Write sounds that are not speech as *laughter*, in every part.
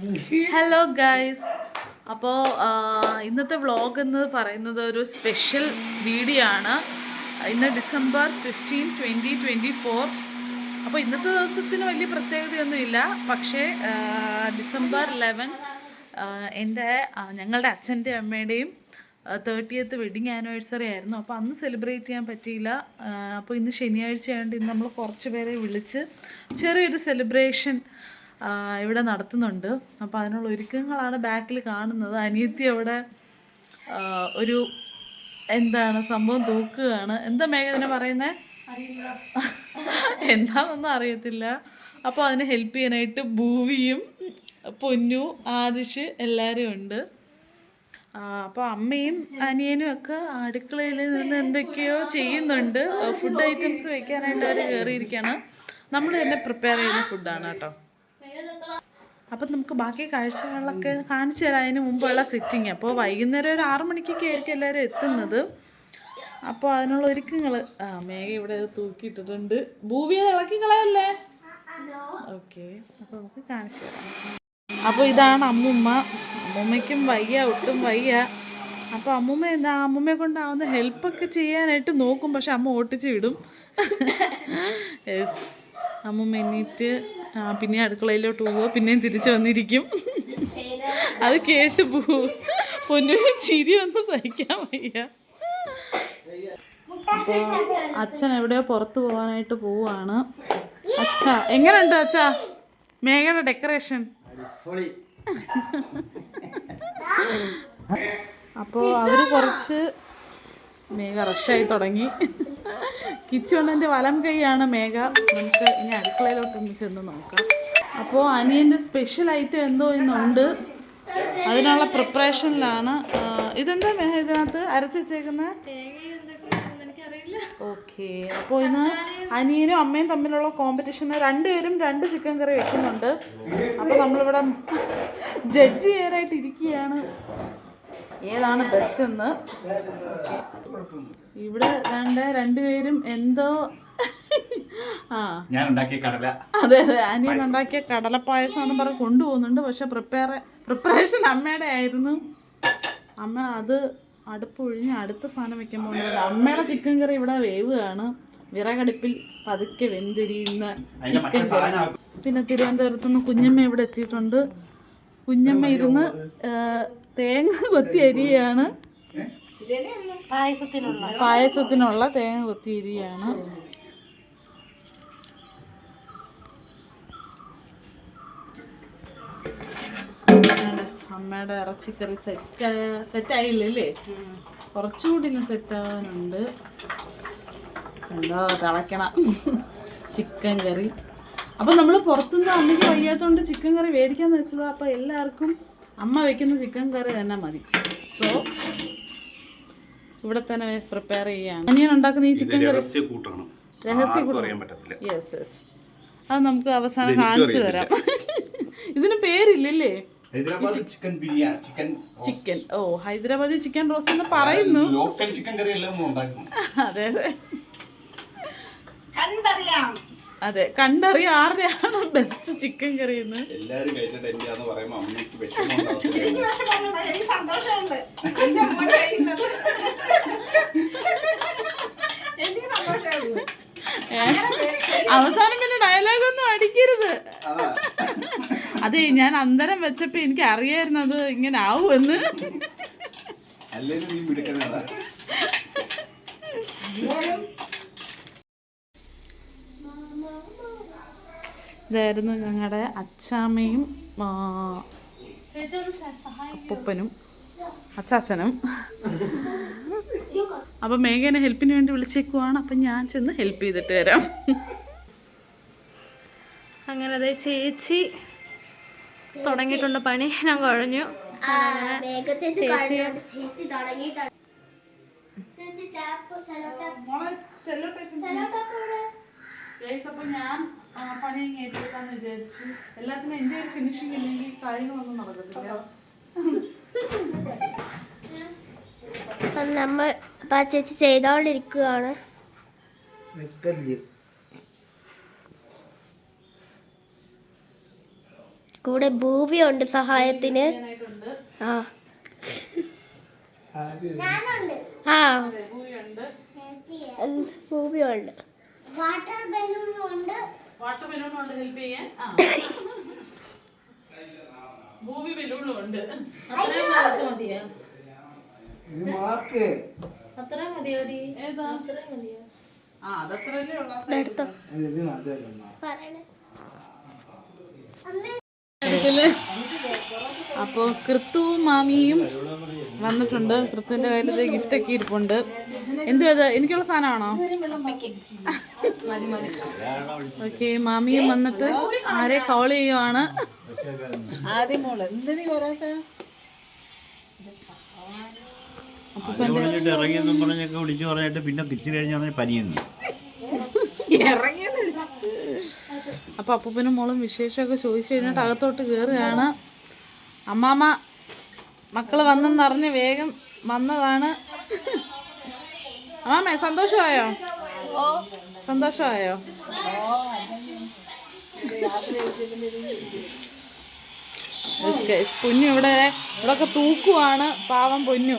Hello guys അപ്പോൾ ഇന്നത്തെ vlog എന്ന് പറയുന്നത് ഒരു സ്പെഷ്യൽ വീഡിയോ ആണ്. ഇന്ന് December fifteen twenty twenty four അപ്പോൾ ഇന്നത്തെ ദിവസത്തിന് വലിയ പ്രത്യേകതയൊന്നുമില്ല. പക്ഷേ ഡിസംബർ ലെവൻ എന്റെ ഞങ്ങളുടെ അച്ഛന്റെ അമ്മയുടെയും തേർട്ടിയത്ത് വെഡിങ് ആനിവേഴ്സറി ആയിരുന്നു. അപ്പോൾ അന്ന് സെലിബ്രേറ്റ് ചെയ്യാൻ പറ്റിയില്ല. അപ്പോൾ ഇന്ന് ശനിയാഴ്ച ആയതുകൊണ്ട് ഇന്ന് നമ്മൾ കുറച്ച് പേരെ വിളിച്ച് ചെറിയൊരു സെലിബ്രേഷൻ ഇവിടെ നടത്തുന്നുണ്ട്. അപ്പോൾ അതിനുള്ള ഒരുക്കങ്ങളാണ് ബാക്കിൽ കാണുന്നത്. അനിയത്തി അവിടെ ഒരു എന്താണ് സംഭവം തൂക്കുകയാണ്. എന്താ മേഘന പറയുന്നേ? എന്താണെന്നൊന്നും അറിയത്തില്ല. അപ്പോൾ അതിനെ ഹെൽപ്പ് ചെയ്യാനായിട്ട് ഭൂവിയും പൊന്നു ആദിഷ് എല്ലാവരും ഉണ്ട്. അപ്പോൾ അമ്മയും അനിയനും ഒക്കെ അടുക്കളയിൽ നിന്ന് എന്തൊക്കെയോ ചെയ്യുന്നുണ്ട്. ഫുഡ് ഐറ്റംസ് വെക്കാനായിട്ട് അവർ കയറിയിരിക്കുകയാണ് നമ്മൾ തന്നെ പ്രിപ്പയർ ചെയ്യുന്ന ഫുഡാണ് കേട്ടോ. അപ്പം നമുക്ക് ബാക്കി കാഴ്ചകളൊക്കെ കാണിച്ചു തരാം. അതിന് മുമ്പുള്ള സിറ്റിങ് അപ്പോൾ വൈകുന്നേരം ഒരു ആറു മണിക്കൊക്കെ ആയിരിക്കും എല്ലാവരും എത്തുന്നത്. അപ്പോൾ അതിനുള്ള ഒരുക്കങ്ങൾ ആ മേഘ ഇവിടെ തൂക്കിയിട്ടിട്ടുണ്ട്. ഭൂമിയെ ഇളക്കി കളയല്ലേ ഓക്കെ. അപ്പോൾ നമുക്ക് കാണിച്ചു തരാം. അപ്പോൾ ഇതാണ് അമ്മുമ്മ. അമ്മുമ്മയ്ക്കും വയ്യ ഒട്ടും വയ്യ. അപ്പോൾ അമ്മുമ്മ എന്താ അമ്മുമ്മയെ കൊണ്ടാവുന്ന ഹെൽപ്പൊക്കെ ചെയ്യാനായിട്ട് നോക്കും. പക്ഷെ അമ്മ ഓട്ടിച്ച് വിടും. *laughs* യെസ് അമ്മുമ്മ ആ, പിന്നെ അടുക്കളയിലോട്ട് പോവുക പിന്നെയും തിരിച്ചു വന്നിരിക്കും. അത് കേട്ട് പോവും പൊന്നു ചിരി ഒന്ന് സഹിക്കാൻ വയ്യ. അപ്പോൾ അച്ഛൻ എവിടെയോ പുറത്ത് പോകാനായിട്ട് പോവാണ് അച്ഛ എങ്ങനെയുണ്ട് അച്ഛ? മേഘയുടെ ഡെക്കറേഷൻ. അപ്പോ അവർ കുറച്ച് മേഘ റഷായി തുടങ്ങി. കിച്ചുണ്ണന്റെ വലം കൈയാണ് മേഘ. നമുക്ക് ഇനി അടുക്കളയിലോട്ടൊന്ന് ചെന്ന് നോക്കാം. അപ്പോൾ അനിയന്റെ സ്പെഷ്യൽ ഐറ്റം എന്തോ ഇന്നുണ്ട്. അതിനുള്ള പ്രിപ്പറേഷനിലാണ് ഇതെന്താ മേഘ ഇതിനകത്ത് അരച്ച് വെച്ചേക്കുന്നത് ഓക്കെ അപ്പോൾ ഇന്ന് അനിയനും അമ്മയും തമ്മിലുള്ള കോമ്പറ്റീഷന് രണ്ടുപേരും രണ്ട് ചിക്കൻ കറി വെക്കുന്നുണ്ട്. അപ്പോൾ നമ്മളിവിടെ ജഡ്ജ് ചെയ്യാനായിട്ട് ഇരിക്കുകയാണ് ഏതാണ് ബെസ്റ്റ് എന്ന്? ഇവിടെ രണ്ട് രണ്ടുപേരും എന്തോ ആ. ഞാൻ ഉണ്ടാക്കിയ കടല. അതെ അതെ അനിയൻ ഉണ്ടാക്കിയ പായസം എന്ന് പറഞ്ഞ് കൊണ്ടുപോകുന്നുണ്ട്. പക്ഷെ പ്രിപ്പയർ പ്രിപ്പറേഷൻ അമ്മയുടെ ആയിരുന്നു. അമ്മ അത് അടുപ്പ് ഒഴിഞ്ഞ് അടുത്ത സാധനം വെക്കുമ്പോൾ അമ്മയുടെ ചിക്കൻ കറി ഇവിടെ വേവുകയാണ്. വിറകടുപ്പിൽ പതുക്കെ വെന്തിരിയുന്ന ചിക്കൻ കറി പിന്നെ തിരുവനന്തപുരത്ത് നിന്ന് കുഞ്ഞമ്മ ഇവിടെ എത്തിയിട്ടുണ്ട്. കുഞ്ഞമ്മ ഇരുന്ന് തേങ്ങ കൊത്തി അരിയാണ്. പായസത്തിനുള്ള തേങ്ങ കൊത്തി അരിയാണ്. അമ്മയുടെ ഇറച്ചിക്കറി സെറ്റ് സെറ്റ് ആയില്ലേ കുറച്ചുകൂടി ഇന്ന് സെറ്റ് ആവാനുണ്ട്. എന്തോ തിളയ്ക്കണം. Chicken curry. അപ്പം നമ്മൾ പുറത്തുനിന്ന് അമ്മയ്ക്ക് വയ്യാത്തതുകൊണ്ട് ചിക്കൻ കറി മേടിക്കാന്ന് വെച്ചതാ. അപ്പം എല്ലാവർക്കും അമ്മ വെക്കുന്ന ചിക്കൻ കറി തന്നെ മതി. സോ ഇവിടെ തന്നെ പ്രിപ്പയർ ചെയ്യാണ്. അനിയൻ ഉണ്ടാക്കുന്ന ഈ ചിക്കൻ കറി രഹസ്യ യെസ് യെസ് അത് നമുക്ക് അവസാനം കാണിച്ചു തരാം. ഇതിന് പേരില്ലല്ലേ? Hyderabad chicken biryani chicken chicken. ഓ ഹൈദരാബാദി ചിക്കൻ റോസ്റ്റ് എന്ന് പറയുന്നു. അതെ ചിക്കൻ കറി എല്ലാം നമ്മൾ ഉണ്ടാക്കും *laughs* അതെ അതെ. അതെ കണ്ടറിയാം ആരുടെയാണ് ബെസ്റ്റ് ചിക്കൻ കറി എന്ന്? എല്ലാരും കഴിച്ചിട്ട് എന്റെയാന്ന് പറയുമ്പോ അമ്മയ്ക്ക് വിഷമം ഉണ്ടാവത്തില്ല. ഏ? അവസാനം പിന്നെ ഡയലോഗ് ഒന്നും അടിക്കരുത്. അതെ. ഞാൻ അന്തരം വെച്ചപ്പോ എനിക്ക് അറിയായിരുന്നു അത് ഇങ്ങനെ ആവുമെന്ന് അല്ലേലും ഇതായിരുന്നു ഞങ്ങളുടെ അച്ചാമ്മയും അപ്പനും അപ്പൂപ്പനും അച്ചാച്ചനും. അപ്പം മേഘനെ ഹെൽപ്പിന് വേണ്ടി വിളിച്ചേക്കുവാണ്. അപ്പം ഞാൻ ചെന്ന് ഹെൽപ്പ് ചെയ്തിട്ട് വരാം. അങ്ങനെ ദേ ചേച്ചി തുടങ്ങിയിട്ടുണ്ട് പണി ഞാൻ കുഴഞ്ഞു. ചേച്ചി ചേച്ചി തുടങ്ങിയിട്ടുണ്ട് ചേച്ചി ടാപ്പ് സെലോ ടാപ്പ് സെലോ ടാപ്പ് ഇവിടെ അപ്പം ഞാൻ പണി ഏറ്റെടുക്കാന്ന് വിചാരിച്ചു. എല്ലാത്തിനും എന്റെ ഒരു ഫിനിഷിംഗ് ഇല്ലെങ്കിൽ കാര്യങ്ങളൊന്നും നടക്കത്തില്ല. നമ്മൾ ചേച്ചി ചെയ്തോണ്ടിരിക്കുകയാണ് കൂടെ ഭൂമി ഉണ്ട് സഹായത്തിന് ആ. ആ. ഭൂവി ഉണ്ട് വാട്ടർ ബലൂൺ കൊണ്ട് ഹെൽപ്പ് ചെയ്യാൻ? ആ. ഭൂമി ബലൂണും ഉണ്ട് ഏതാ? ആ അതത്രല്ലേ ഉള്ള എടുത്തോ. അപ്പോൾ കൃത്തുവും മാമിയും വന്നിട്ടുണ്ട്. കൃത്തുവിന്റെ കയ്യിൽ ഗിഫ്റ്റ് ഒക്കെ ഇരിപ്പുണ്ട്. എന്തുവാ അത് എനിക്കുള്ള സാധനമാണോ? ഓക്കെ മാമിയും വന്നിട്ട് ആരെ കോൾ ചെയ്യുവാണ്. ഇറങ്ങിയെന്നും പറഞ്ഞൊക്കെ വിളിച്ചു പറഞ്ഞിട്ട് പിന്നെ ഇച്ചിരി കഴിഞ്ഞാൽ പനിയെന്ന്. അപ്പൊ അപ്പൂപ്പനും മോളും വിശേഷമൊക്കെ ചോദിച്ചു കഴിഞ്ഞിട്ട് അകത്തോട്ട് കയറുകയാണ് അമ്മാമ്മ മക്കൾ വന്നെന്നറിഞ്ഞ് വേഗം വന്നതാണ്. അമ്മാമ്മേ സന്തോഷമായോ? സന്തോഷമായോ. പൊന്നു ഇവിടെ ഇവിടെ ഒക്കെ തൂക്കുവാണ് പാവം പൊന്നു.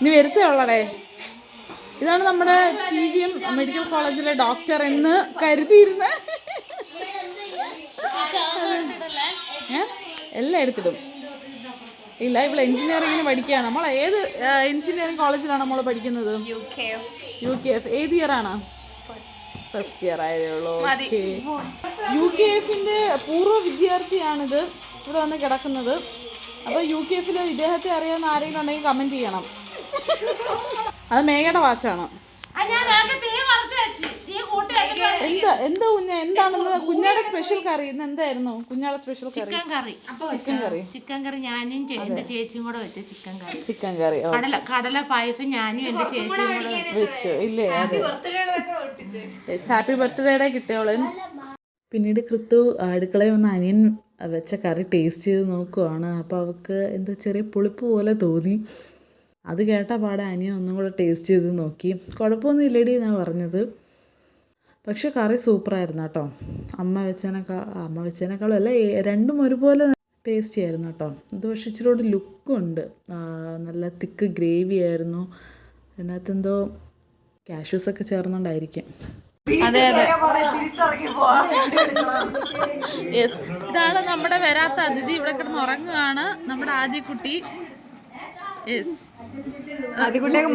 ഇനി വരുത്തേ ഉള്ളടേ. ഇതാണ് നമ്മുടെ ടി വി എം മെഡിക്കൽ കോളേജിലെ ഡോക്ടർ എന്ന് കരുതിയിരുന്ന? എല്ലാം എടുത്തിടും. ഇല്ല ഇവിടെ എഞ്ചിനീയറിംഗിന് പഠിക്കുകയാണ്. നമ്മൾ ഏത് എഞ്ചിനീയറിംഗ് കോളേജിലാണ് നമ്മൾ പഠിക്കുന്നത്? U K F. ഏത് ഇയർ ആണ്? ഫസ്റ്റ് ഇയർ ആയതേ ഉള്ളൂ യു കെ എഫിന്റെ പൂർവ വിദ്യാർത്ഥിയാണിത്. ഇവിടെ വന്ന് കിടക്കുന്നത്. അപ്പൊ യു കെ എഫിൽ ഇദ്ദേഹത്തെ അറിയാവുന്ന ആരെങ്കിലും ഉണ്ടെങ്കിൽ കമന്റ് ചെയ്യണം. അത് മേഘയുടെ വാച്ചാണ്. എന്താ എന്താ കുഞ്ഞ എന്താണെന്ന് കുഞ്ഞാടെ സ്പെഷ്യൽ കറി? ഇന്ന് എന്തായിരുന്നു കുഞ്ഞാടെ special curry? Curry. Chicken curry. Chicken curry ഞാനും എന്റെ ചേച്ചിയും കൂടെ വെച്ച ചിക്കൻ കറി. ചിക്കൻ കറി കടല കടല പായസം ഞാനും എന്റെ ചേച്ചിയും കൂടെ വെച്ച. വെച്ചു ഇല്ലേ? അതെ. ഹാപ്പി ബർത്ത്ഡേടെ കിട്ടിയോളെ പിന്നീട് കൃത്തു അടുക്കളയിൽ വന്ന അനിയൻ വെച്ച കറി ടേസ്റ്റ് ചെയ്ത് നോക്കുവാണ്. അപ്പോൾ അവൾക്ക് എന്തോ ചെറിയ പുളിപ്പ് പോലെ തോന്നി. അത് കേട്ട പാടെ അനിയൻ ഒന്നും കൂടെ ടേസ്റ്റ് ചെയ്ത് നോക്കി. കുഴപ്പമൊന്നും ഇല്ലടി എന്നാണ് പറഞ്ഞത്. പക്ഷെ കറി സൂപ്പറായിരുന്നു കേട്ടോ. അമ്മ വെച്ചതിനേക്കാൾ അമ്മ വെച്ചതിനേക്കാളും അല്ല രണ്ടും ഒരുപോലെ ടേസ്റ്റി ആയിരുന്നു കേട്ടോ. ഇത് പക്ഷെ ഇച്ചിരി ലുക്കുണ്ട് ലുക്കും ഉണ്ട്. നല്ല തിക്ക് ഗ്രേവി ആയിരുന്നു. അതിനകത്ത് എന്തോ കാഷ്യൂസ് ഒക്കെ ചേർന്നുകൊണ്ടായിരിക്കും അതെ അതെ. യെസ് ഇതാണ് നമ്മുടെ വരാത്ത അതിഥി ഇവിടെ കിടന്ന് ഉറങ്ങുകയാണ് നമ്മുടെ ആദ്യക്കുട്ടി യെസ് ആദ്യക്കുട്ടിയൊക്കെ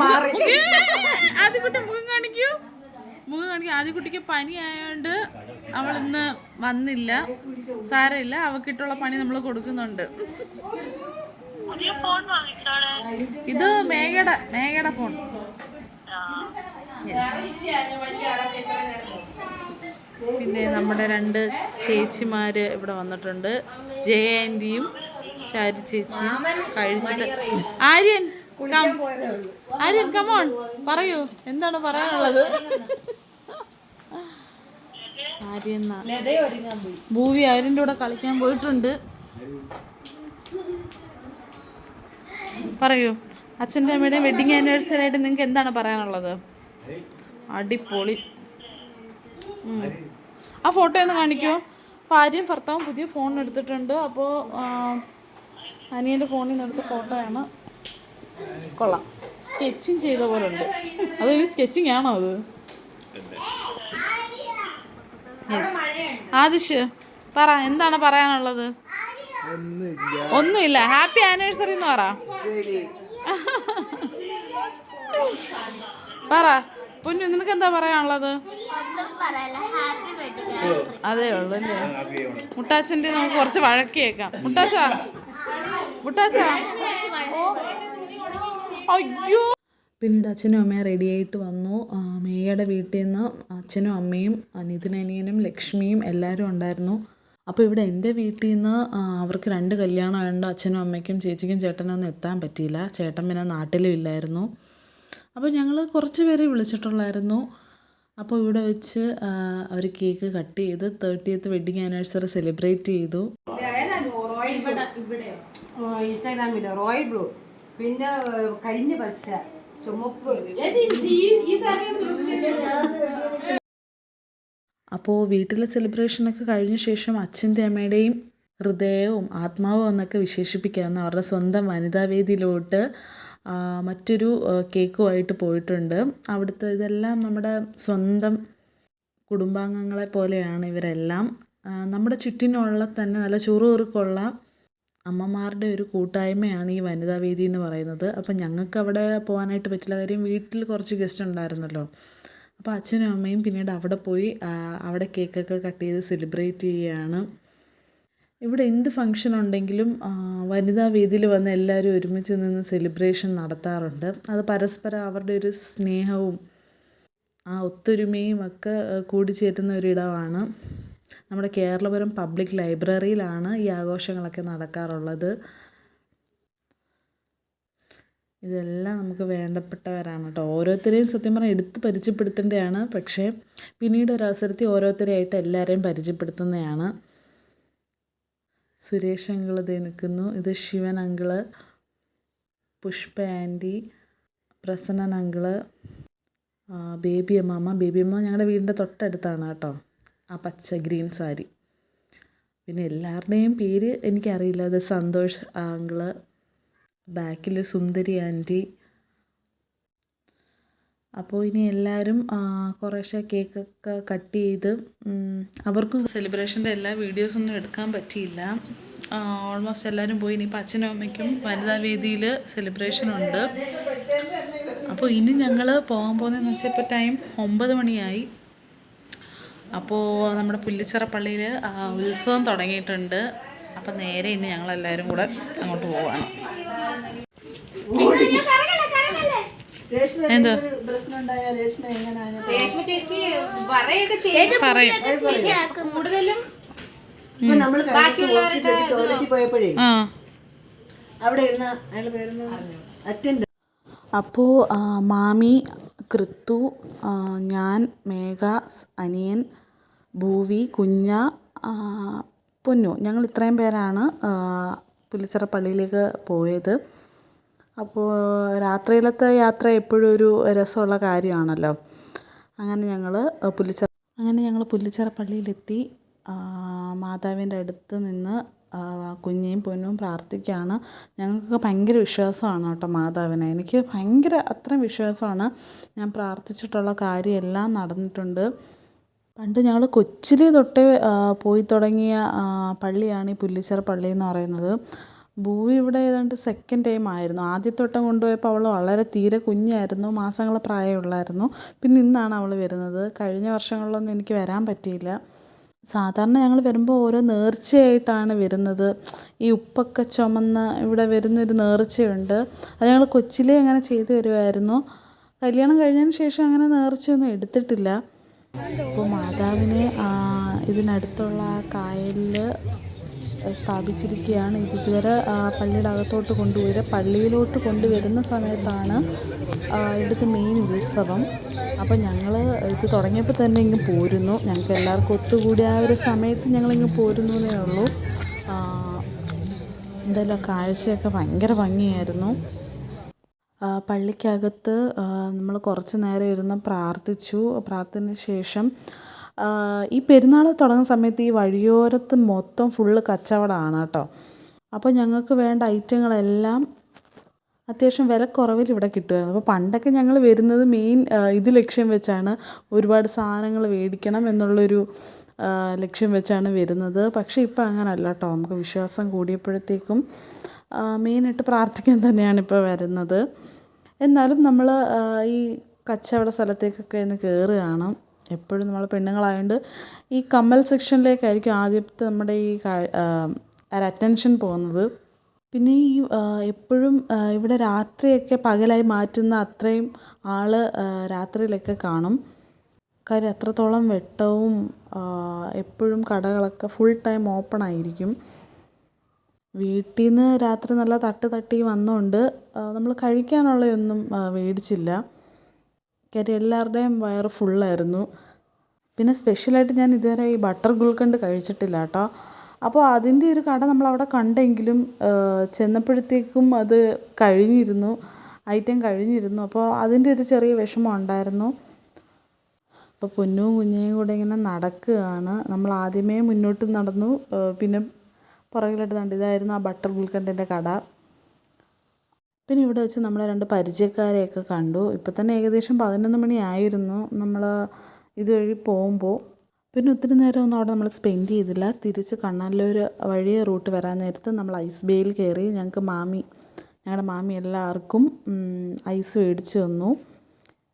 *laughs* കാണിക്കൂ. ആദ്യക്കുട്ടിക്ക് പനി ആയതുകൊണ്ട് അവൾ ഇന്ന് വന്നില്ല. സാരമില്ല. അവക്കിട്ടുള്ള പണി നമ്മൾ കൊടുക്കുന്നുണ്ട്. ഇത് മേഘയുടെ മേഘയുടെ ഫോൺ. പിന്നെ നമ്മുടെ രണ്ട് ചേച്ചിമാര് ഇവിടെ വന്നിട്ടുണ്ട്. ജയന്തിയും ശാരി ചേച്ചിയും കഴിച്ചിട്ട്. ആര്യൻ ആര്യൻ കമോൺ പറയൂ. എന്താണ് പറയാനുള്ളത്? ആര്യൻ. ഭൂവി ആര്യന്റെ കൂടെ കളിക്കാൻ പോയിട്ടുണ്ട്. പറയൂ. അച്ഛന്റെ അമ്മയുടെ വെഡിങ് ആനിവേഴ്സറി ആയിട്ട് നിങ്ങൾക്ക് എന്താണ് പറയാനുള്ളത്? അടിപൊളി. ആ ഫോട്ടോ ഒന്ന് കാണിക്കൂ. ഭാര്യയും ഭർത്താവും പുതിയ ഫോൺ എടുത്തിട്ടുണ്ട്. അപ്പോൾ അനിയന്റെ ഫോണിൽ നിന്ന് എടുത്ത ഫോട്ടോയാണ് കൊള്ളാം. സ്കെച്ചിങ് ചെയ്ത പോലെ ഉണ്ട് അത് സ്കെച്ചിങ് ആണോ അത്. ആദിഷ് പറ എന്താണ് പറയാനുള്ളത്? ഒന്നുമില്ല. ഹാപ്പി ആനിവേഴ്സറി എന്ന് പറ. പറ. പൊന്നു നിനക്ക് എന്താ പറയാനുള്ളത്? അതേ ഉള്ളു അല്ലേ? മുട്ടാച്ചന്റെ നമുക്ക് കുറച്ച് വഴക്കിയേക്കാം. കേൾക്കാം മുട്ടാച്ച? മുട്ടാച്ച? അയ്യോ. പിന്നീട് അച്ഛനും അമ്മയും റെഡിയായിട്ട് വന്നു. മേയയുടെ വീട്ടിൽ നിന്ന് അച്ഛനും അമ്മയും നിതിനനിയനും ലക്ഷ്മിയും എല്ലാവരും ഉണ്ടായിരുന്നു. അപ്പോൾ ഇവിടെ എന്റെ വീട്ടിൽ നിന്ന് അവർക്ക് രണ്ട് കല്യാണം ആയതുകൊണ്ട് അച്ഛനും അമ്മയ്ക്കും ചേച്ചിക്കും ചേട്ടനൊന്നും ഒന്നും എത്താൻ പറ്റിയില്ല. ചേട്ടൻ പിന്നെ നാട്ടിലും ഇല്ലായിരുന്നു. അപ്പോൾ ഞങ്ങൾ കുറച്ച് പേരെ വിളിച്ചിട്ടുള്ളായിരുന്നു. അപ്പോൾ ഇവിടെ വെച്ച് അവർ കേക്ക് കട്ട് ചെയ്ത് തേർട്ടിയത്ത് വെഡിങ് ആനിവേഴ്സറി സെലിബ്രേറ്റ് ചെയ്തു. ഇൻസ്റ്റാഗ്രാമിൽ റോയൽ ബ്ലൂ പിന്നെ കരിഞ്ഞ പച്ച. അപ്പോ വീട്ടിലെ സെലിബ്രേഷൻ ഒക്കെ കഴിഞ്ഞ ശേഷം അച്ഛന്റെ അമ്മയുടെയും ഹൃദയവും ആത്മാവും എന്നൊക്കെ വിശേഷിപ്പിക്കാവുന്ന അവരുടെ സ്വന്തം വനിതാവേദിയിലോട്ട് മറ്റൊരു കേക്കുമായിട്ട് പോയിട്ടുണ്ട്. അവിടുത്തെ ഇതെല്ലാം നമ്മുടെ സ്വന്തം കുടുംബാംഗങ്ങളെ പോലെയാണ് ഇവരെല്ലാം. നമ്മുടെ ചുറ്റിനുള്ള തന്നെ നല്ല ചുറുചുറുക്കുള്ള അമ്മമാരുടെ ഒരു കൂട്ടായ്മയാണ് ഈ വനിതാ വേദി എന്ന് പറയുന്നത്. അപ്പം ഞങ്ങൾക്ക് അവിടെ പോകാനായിട്ട് പറ്റില്ല. കാര്യം വീട്ടിൽ കുറച്ച് ഗസ്റ്റ് ഉണ്ടായിരുന്നല്ലോ. അപ്പോൾ അച്ഛനും അമ്മയും പിന്നീട് അവിടെ പോയി അവിടെ കേക്കൊക്കെ കട്ട് ചെയ്ത് സെലിബ്രേറ്റ് ചെയ്യുകയാണ്. ഇവിടെ എന്ത് ഫങ്ഷൻ ഉണ്ടെങ്കിലും വനിതാ വേദിയിൽ വന്ന് എല്ലാവരും ഒരുമിച്ച് നിന്ന് സെലിബ്രേഷൻ നടത്താറുണ്ട്. അത് പരസ്പരം അവരുടെ ഒരു സ്നേഹവും ആ ഒത്തൊരുമയും ഒക്കെ കൂടിച്ചേരുന്ന ഒരിടമാണ് നമ്മുടെ കേരളപുരം പബ്ലിക് ലൈബ്രറിയിലാണ് ഈ ആഘോഷങ്ങളൊക്കെ നടക്കാറുള്ളത്. ഇതെല്ലാം നമുക്ക് വേണ്ടപ്പെട്ടവരാണ് കേട്ടോ. ഓരോരുത്തരെയും സത്യം പറഞ്ഞാൽ എടുത്ത് പരിചയപ്പെടുത്തേണ്ടതാണ് പക്ഷേ പിന്നീട് ഒരു അവസരത്തിൽ ഓരോരുത്തരെയായിട്ട് എല്ലാവരെയും പരിചയപ്പെടുത്തുന്നതാണ്. സുരേഷ് അങ്കിൾ ദേ നിൽക്കുന്നു. ഇത് Shivan uncle Pushpa aunty Prasannan uncle baby അമ്മാമ്മ. ബേബി അമ്മ ഞങ്ങളുടെ വീടിന്റെ തൊട്ടടുത്താണ് കേട്ടോ. ആ പച്ച ഗ്രീൻ സാരി. പിന്നെ എല്ലാവരുടെയും പേര് എനിക്കറിയില്ല. അത് സന്തോഷ് ആങ്കിൾ ബാക്കിൽ സുന്ദരി ആന്റി. അപ്പോൾ ഇനി എല്ലാവരും കുറേശ്ശെ കേക്കൊക്കെ കട്ട് ചെയ്ത് അവർക്കും സെലിബ്രേഷന്റെ എല്ലാ വീഡിയോസൊന്നും എടുക്കാൻ പറ്റിയില്ല. ഓൾമോസ്റ്റ് എല്ലാവരും പോയി. ഇനിയിപ്പോൾ അച്ഛനും അമ്മയ്ക്കും വനിതാ വേദിയിൽ സെലിബ്രേഷൻ ഉണ്ട് അപ്പോൾ ഇനി ഞങ്ങൾ പോകാൻ പോകുന്നതെന്ന് വെച്ചാൽ ഇപ്പോൾ ടൈം ഒമ്പത് മണിയായി. അപ്പോൾ നമ്മുടെ പുല്ലിച്ചിറ പള്ളിയിൽ ഉത്സവം തുടങ്ങിയിട്ടുണ്ട്. അപ്പം നേരെ ഇന്ന് ഞങ്ങളെല്ലാവരും കൂടെ അങ്ങോട്ട് പോവാണ്. പറയും? കൂടുതലും ടോയ്ലറ്റിൽ പോയപ്പോഴേ ആ. അവിടെ ഇരുന്ന അയാളുടെ പേരെന്ന് അറ്റൻഡ്. അപ്പോൾ മാമി കൃത്തു ഞാൻ മേഘ അനിയൻ ഭൂവി കുഞ്ഞ പൊന്നു. ഞങ്ങൾ ഇത്രയും പേരാണ് പുലിച്ചറ പള്ളിയിലേക്ക് പോയത്. അപ്പോൾ രാത്രിയിലത്തെ യാത്ര എപ്പോഴും ഒരു രസമുള്ള കാര്യമാണല്ലോ. അങ്ങനെ ഞങ്ങൾ പുല്ലിച്ചിറ അങ്ങനെ ഞങ്ങൾ പുല്ലിച്ചിറ പള്ളിയിലെത്തി മാതാവിന്റെ അടുത്ത് നിന്ന് കുഞ്ഞിയും പൊന്നും പ്രാർത്ഥിക്കുകയാണ്. ഞങ്ങൾക്ക് ഭയങ്കര വിശ്വാസമാണ് കേട്ടോ മാതാവിനെ. എനിക്ക് ഭയങ്കര അത്രയും വിശ്വാസമാണ്. ഞാൻ പ്രാർത്ഥിച്ചിട്ടുള്ള കാര്യമെല്ലാം നടന്നിട്ടുണ്ട്. പണ്ട് ഞങ്ങൾ കൊച്ചിലെ തൊട്ടേ പോയി തുടങ്ങിയ പള്ളിയാണ് ഈ പുല്ലിച്ചിറ പള്ളി എന്ന് പറയുന്നത്. ഭൂവി ഇവിടെ ഏതാണ്ട് സെക്കൻഡ് ടൈം ആയിരുന്നു. ആദ്യത്തോട്ടം കൊണ്ടുപോയപ്പോൾ അവൾ വളരെ തീരെ കുഞ്ഞായിരുന്നു. മാസങ്ങൾ പ്രായമുള്ളായിരുന്നു പിന്നെ ഇന്നാണ് അവൾ വരുന്നത്. കഴിഞ്ഞ വർഷങ്ങളിലൊന്നും എനിക്ക് വരാൻ പറ്റിയില്ല. സാധാരണ ഞങ്ങൾ വരുമ്പോൾ ഓരോ നേർച്ചയായിട്ടാണ് വരുന്നത്. ഈ ഉപ്പൊക്കെ ചുമന്ന് ഇവിടെ വരുന്നൊരു നേർച്ചയുണ്ട്. അത് ഞങ്ങൾ കൊച്ചിലേ അങ്ങനെ ചെയ്തു വരുമായിരുന്നു കല്യാണം കഴിഞ്ഞതിന് ശേഷം അങ്ങനെ നേർച്ചയൊന്നും എടുത്തിട്ടില്ല. അപ്പോൾ മാതാവിനെ ഇതിനടുത്തുള്ള ആ കായലിൽ സ്ഥാപിച്ചിരിക്കുകയാണ്. ഇത് ഇതുവരെ പള്ളിയുടെ അകത്തോട്ട് കൊണ്ടുവരിക പള്ളിയിലോട്ട് കൊണ്ടുവരുന്ന സമയത്താണ് ഇവിടുത്തെ മെയിൻ ഉത്സവം. അപ്പോൾ ഞങ്ങൾ ഇത് തുടങ്ങിയപ്പോൾ തന്നെ ഇങ്ങ് പോരുന്നു. ഞങ്ങൾക്ക് എല്ലാവർക്കും ഒത്തുകൂടി ആ ഒരു സമയത്ത് ഞങ്ങളിങ്ങ് പോരുന്നു എന്നേ ഉള്ളൂ. എന്തായാലും ആ കാഴ്ചയൊക്കെ ഭയങ്കര ഭംഗിയായിരുന്നു. പള്ളിക്കകത്ത് നമ്മൾ കുറച്ച് നേരം ഇരുന്ന് പ്രാർത്ഥിച്ചു. പ്രാർത്ഥന ശേഷം ഈ പെരുന്നാൾ തുടങ്ങുന്ന സമയത്ത് ഈ വഴിയോരത്ത് മൊത്തം ഫുള്ള് കച്ചവടമാണ് കേട്ടോ. അപ്പോൾ ഞങ്ങൾക്ക് വേണ്ട ഐറ്റങ്ങളെല്ലാം അത്യാവശ്യം വിലക്കുറവിൽ ഇവിടെ കിട്ടുമായിരുന്നു അപ്പോൾ പണ്ടൊക്കെ ഞങ്ങൾ വരുന്നത് മെയിൻ ഇത് ലക്ഷ്യം വെച്ചാണ് ഒരുപാട് സാധനങ്ങൾ മേടിക്കണം എന്നുള്ളൊരു ലക്ഷ്യം വെച്ചാണ് വരുന്നത്. പക്ഷേ ഇപ്പോൾ അങ്ങനല്ല കേട്ടോ. നമുക്ക് വിശ്വാസം കൂടിയപ്പോഴത്തേക്കും മെയിനായിട്ട് പ്രാർത്ഥിക്കാൻ തന്നെയാണ് ഇപ്പോൾ വരുന്നത്. എന്നാലും നമ്മൾ ഈ കച്ചവട സ്ഥലത്തേക്കൊക്കെ ഒന്ന് കയറുകയാണ് എപ്പോഴും നമ്മൾ പെണ്ണുങ്ങളായതുകൊണ്ട് ഈ കമ്മൽ സെക്ഷനിലേക്കായിരിക്കും ആദ്യത്തെ നമ്മുടെ ഈ അറ്റൻഷൻ പോകുന്നത്. പിന്നെ ഈ എപ്പോഴും ഇവിടെ രാത്രിയൊക്കെ പകലായി മാറ്റുന്ന അത്രയും ആൾ രാത്രിയിലൊക്കെ കാണും. കാര്യം അത്രത്തോളം വെട്ടവും എപ്പോഴും കടകളൊക്കെ ഫുൾ ടൈം ഓപ്പൺ ആയിരിക്കും. വീട്ടിൽ നിന്ന് രാത്രി നല്ല തട്ട് തട്ടി വന്നുകൊണ്ട് നമ്മൾ കഴിക്കാനുള്ളതൊന്നും മേടിച്ചില്ല. കാര്യം എല്ലാവരുടെയും വയറ് ഫുള്ളായിരുന്നു. പിന്നെ സ്പെഷ്യലായിട്ട് ഞാൻ ഇതുവരെ ഈ ബട്ടർ ഗുൽക്കണ്ട് കഴിച്ചിട്ടില്ല കേട്ടോ. അപ്പോൾ അതിന്റെ ഒരു കട നമ്മൾ അവിടെ കണ്ടെങ്കിലും ചെന്നപ്പോഴത്തേക്കും അത് കഴിഞ്ഞിരുന്നു. ഐറ്റം കഴിഞ്ഞിരുന്നു. അപ്പോൾ അതിന്റെ ഒരു ചെറിയ വിഷമം ഉണ്ടായിരുന്നു. അപ്പോൾ പൊന്നും കുഞ്ഞേയും കൂടെ ഇങ്ങനെ നടക്കുകയാണ്. നമ്മൾ ആദ്യമേ മുന്നോട്ട് നടന്നു. പിന്നെ പുറകിലായിട്ട് കണ്ട് ഇതായിരുന്നു ആ ബട്ടർ ഗുൽക്കണ്ടിന്റെ കട. പിന്നെ ഇവിടെ വെച്ച് നമ്മൾ രണ്ട് പരിചയക്കാരെയൊക്കെ കണ്ടു. ഇപ്പം തന്നെ ഏകദേശം പതിനൊന്ന് മണിയായിരുന്നു നമ്മൾ ഇതുവഴി പോകുമ്പോൾ പിന്നെ ഒത്തിരി നേരമൊന്നും അവിടെ നമ്മൾ സ്പെൻഡ് ചെയ്തില്ല. തിരിച്ച് കണ്ണല്ലൂർ വഴി റൂട്ട് വരാൻ നേരത്ത് നമ്മൾ ഐസ് ബേയിൽ കയറി ഞങ്ങൾക്ക് മാമി ഞങ്ങളുടെ മാമി എല്ലാവർക്കും ഐസ് മേടിച്ചു തന്നു.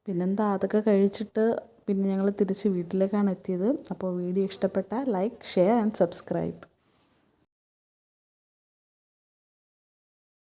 പിന്നെന്താ അതൊക്കെ കഴിച്ചിട്ട് പിന്നെ ഞങ്ങൾ തിരിച്ച് വീട്ടിലേക്കാണ് എത്തിയത്. അപ്പോൾ വീഡിയോ ഇഷ്ടപ്പെട്ടാൽ ലൈക്ക് ഷെയർ ആൻഡ് സബ്സ്ക്രൈബ്.